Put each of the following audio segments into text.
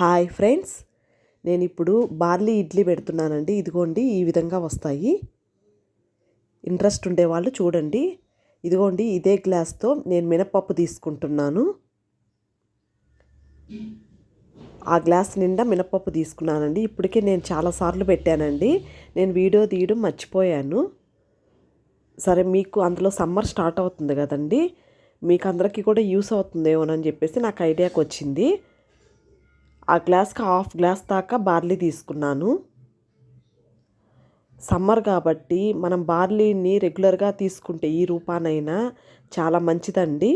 Hi friends. నేను ఇప్పుడు barley idli పెడుతున్నానండి. ఇదిగోండి ఈ విధంగా వస్తాయి. ఇంట్రెస్ట్ ఉండేవాళ్ళు చూడండి. ఇదిగోండి ఇదే గ్లాస్తో నేను మినపప్పు తీసుకుంటున్నాను. ఆ గ్లాస్ నిండా మినపప్పు తీసుకున్నానండి. ఇప్పటికే నేను చాలాసార్లు పెట్టానండి. నేను వీడియో తీయడం మర్చిపోయాను. సరే మీకు అందులో సమ్మర్ స్టార్ట్ అవుతుంది కదండి. మీకు అందరికీ కూడా యూస్ అవుతుందేమోనని చెప్పేసి నాకు ఐడియాకి వచ్చింది ఆ గ్లాస్కి హాఫ్ గ్లాస్ దాకా బార్లీ తీసుకున్నాను. సమ్మర్ కాబట్టి మనం బార్లీని రెగ్యులర్గా తీసుకుంటే ఈ రూపానైనా చాలా మంచిదండి.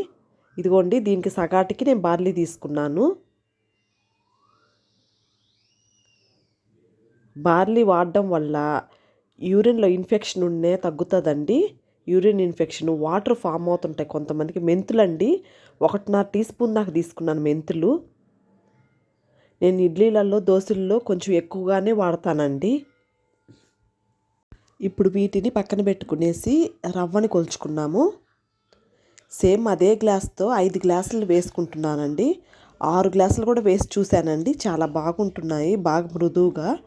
ఇదిగోండి దీనికి సగాటికి నేను బార్లీ తీసుకున్నాను. బార్లీ వాడడం వల్ల యూరిన్లో ఇన్ఫెక్షన్ ఉండే తగ్గుతుందండి. యూరిన్ ఇన్ఫెక్షన్ వాటర్ ఫామ్ అవుతుంటాయి కొంతమందికి. మెంతులండి ఒకటిన్నర టీ స్పూన్ దాకా తీసుకున్నాను మెంతులు. నేను ఇడ్లీలలో దోశల్లో కొంచెం ఎక్కువగానే వాడతానండి. ఇప్పుడు వీటిని పక్కన పెట్టుకునేసి రవ్వని కొలుచుకున్నాము. సేమ్ అదే గ్లాస్తో ఐదు గ్లాసులు వేసుకుంటున్నానండి. ఆరు గ్లాసులు కూడా వేసి చూశానండి. చాలా బాగుంటున్నాయి బాగా మృదువుగా.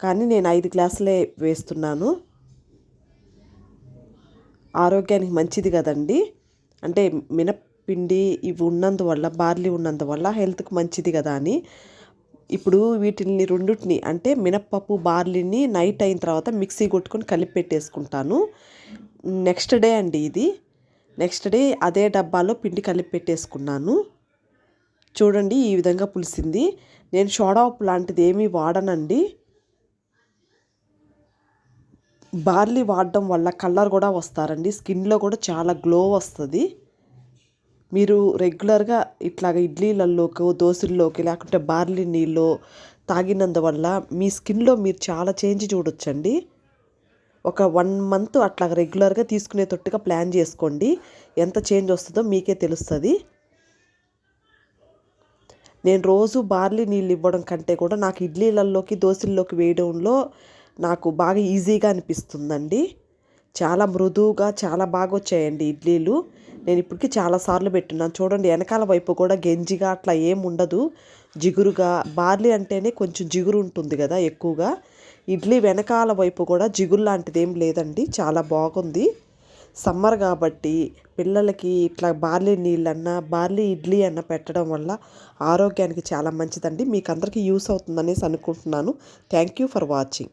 కానీ నేను ఐదు గ్లాసులే వేస్తున్నాను. ఆరోగ్యానికి మంచిది కదండి. అంటే పిండి ఇవి ఉన్నందువల్ల బార్లీ ఉన్నందువల్ల హెల్త్కి మంచిది కదా అని. ఇప్పుడు వీటిని రెండింటిని అంటే మినప్పప్పు బార్లీని నైట్ అయిన తర్వాత మిక్సీ కొట్టుకొని కలిపి పెట్టేసుకుంటాను. నెక్స్ట్ డే అండి ఇది. నెక్స్ట్ డే అదే డబ్బాలో పిండి కలిపి పెట్టేసుకున్నాను. చూడండి ఈ విధంగా పులిసింది. నేను సోడా ఉప్పు లాంటిది ఏమీ వాడనండి. బార్లీ వాడడం వల్ల కలర్ కూడా వస్తారండి. స్కిన్లో కూడా చాలా గ్లో వస్తుంది. మీరు రెగ్యులర్గా ఇట్లాగ ఇడ్లీలలోకి దోశల్లోకి లేకుంటే బార్లీ నీళ్ళు తాగినందువల్ల మీ స్కిన్లో మీరు చాలా చేంజ్ చూడొచ్చండి. ఒక వన్ మంత్ అట్లా రెగ్యులర్గా తీసుకునేటట్టుగా ప్లాన్ చేసుకోండి. ఎంత చేంజ్ వస్తుందో మీకే తెలుస్తుంది. నేను రోజు బార్లీ నీళ్ళు ఇవ్వడం కంటే కూడా నాకు ఇడ్లీలలోకి దోశల్లోకి వేయడంలో నాకు బాగా ఈజీగా అనిపిస్తుందండి. చాలా మృదువుగా చాలా బాగా వచ్చాయండి ఇడ్లీలు. నేను ఇప్పటికి చాలాసార్లు పెట్టున్నాను. చూడండి వెనకాల వైపు కూడా గెంజిగా అట్లా ఏం ఉండదు. జిగురుగా బార్లీ అంటేనే కొంచెం జిగురు ఉంటుంది కదా ఎక్కువగా. ఇడ్లీ వెనకాల వైపు కూడా జిగురు లాంటిది ఏం లేదండి చాలా బాగుంది. సమ్మర్ కాబట్టి పిల్లలకి ఇట్లా బార్లీ నీళ్ళన్నా బార్లీ ఇడ్లీ అన్న పెట్టడం వల్ల ఆరోగ్యానికి చాలా మంచిదండి. మీకు అందరికీ యూస్ అవుతుందనేసి అనుకుంటున్నాను. Thank you for watching.